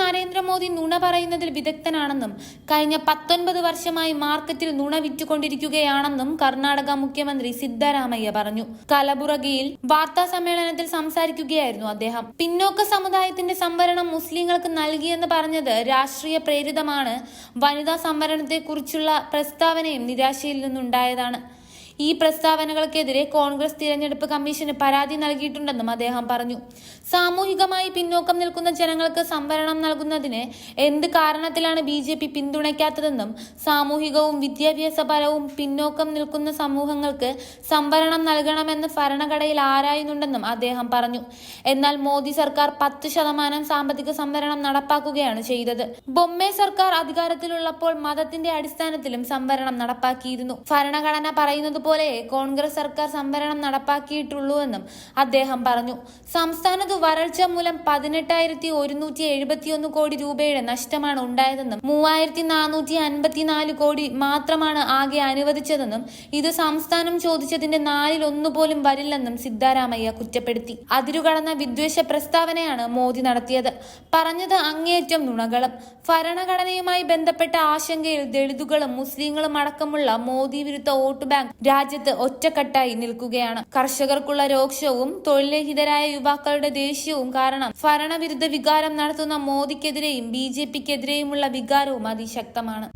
നരേന്ദ്രമോദി നുണ പറയുന്നതിൽ വിദഗ്ധനാണെന്നും കഴിഞ്ഞ പത്തൊൻപത് വർഷമായി മാർക്കറ്റിൽ നുണ വിറ്റുകൊണ്ടിരിക്കുകയാണെന്നും കർണാടക മുഖ്യമന്ത്രി സിദ്ധരാമയ്യ പറഞ്ഞു. കലബുറഗിയിൽ വാർത്താ സമ്മേളനത്തിൽ സംസാരിക്കുകയായിരുന്നു അദ്ദേഹം. പിന്നോക്ക സമുദായത്തിന്റെ സംവരണം മുസ്ലിങ്ങൾക്ക് നൽകിയെന്ന് പറഞ്ഞത് രാഷ്ട്രീയ പ്രേരിതമാണ്. വനിതാ സംവരണത്തെക്കുറിച്ചുള്ള പ്രസ്താവനയും നിരാശയിൽ നിന്നുണ്ടായതാണ്. ഈ പ്രസ്താവനകൾക്കെതിരെ കോൺഗ്രസ് തിരഞ്ഞെടുപ്പ് കമ്മീഷന് പരാതി നൽകിയിട്ടുണ്ടെന്നും അദ്ദേഹം പറഞ്ഞു. സാമൂഹികമായി പിന്നോക്കം നിൽക്കുന്ന ജനങ്ങൾക്ക് സംവരണം നൽകുന്നതിന് എന്ത് കാരണത്തിലാണ് ബി ജെ പി പിന്തുണയ്ക്കാത്തതെന്നും സാമൂഹികവും വിദ്യാഭ്യാസപരവും പിന്നോക്കം നിൽക്കുന്ന സമൂഹങ്ങൾക്ക് സംവരണം നൽകണമെന്ന് ഭരണഘടനയിൽ ആരായുന്നുണ്ടെന്നും അദ്ദേഹം പറഞ്ഞു. എന്നാൽ മോദി സർക്കാർ പത്ത് ശതമാനം സാമ്പത്തിക സംവരണം നടപ്പാക്കുകയാണ് ചെയ്തത്. ബൊമ്മെ സർക്കാർ അധികാരത്തിലുള്ളപ്പോൾ മതത്തിന്റെ അടിസ്ഥാനത്തിലും സംവരണം നടപ്പാക്കിയിരുന്നു. ഭരണഘടന പറയുന്നത് പോലെ കോൺഗ്രസ് സർക്കാർ സംവരണം നടപ്പാക്കിയിട്ടുള്ളൂവെന്നും അദ്ദേഹം പറഞ്ഞു. സംസ്ഥാനത്ത് വരൾച്ച മൂലം പതിനെട്ടായിരത്തി ഒരുന്നൂറ്റി എഴുപത്തിയൊന്ന് കോടി രൂപയുടെ നഷ്ടമാണ് ഉണ്ടായതെന്നും മൂവായിരത്തി നാനൂറ്റി അൻപത്തിനാല് കോടി മാത്രമാണ് ആകെ അനുവദിച്ചതെന്നും ഇത് സംസ്ഥാനം ചോദിച്ചതിന്റെ നാലിൽ ഒന്നുപോലും വരില്ലെന്നും സിദ്ധാരാമയ്യ കുറ്റപ്പെടുത്തി. അതിരുകടന്ന വിദ്വേഷ പ്രസ്താവനയാണ് മോദി നടത്തിയത്. പറഞ്ഞത് അങ്ങേയറ്റം നുണകളും. ഭരണഘടനയുമായി ബന്ധപ്പെട്ട ആശങ്കയിൽ ദളിതുകളും മുസ്ലിങ്ങളും അടക്കമുള്ള മോദി വിരുദ്ധ വോട്ട് ബാങ്ക് രാജ്യത്ത് ഒറ്റക്കെട്ടായി നിൽക്കുകയാണ്. കർഷകർക്കുള്ള രോക്ഷവും തൊഴിൽരഹിതരായ യുവാക്കളുടെ ദേഷ്യവും കാരണം ഭരണവിരുദ്ധ വികാരം നടത്തുന്ന മോദിക്കെതിരെയും ബി ജെ പിക്കെതിരെയുമുള്ള വികാരവും അതിശക്തമാണ്.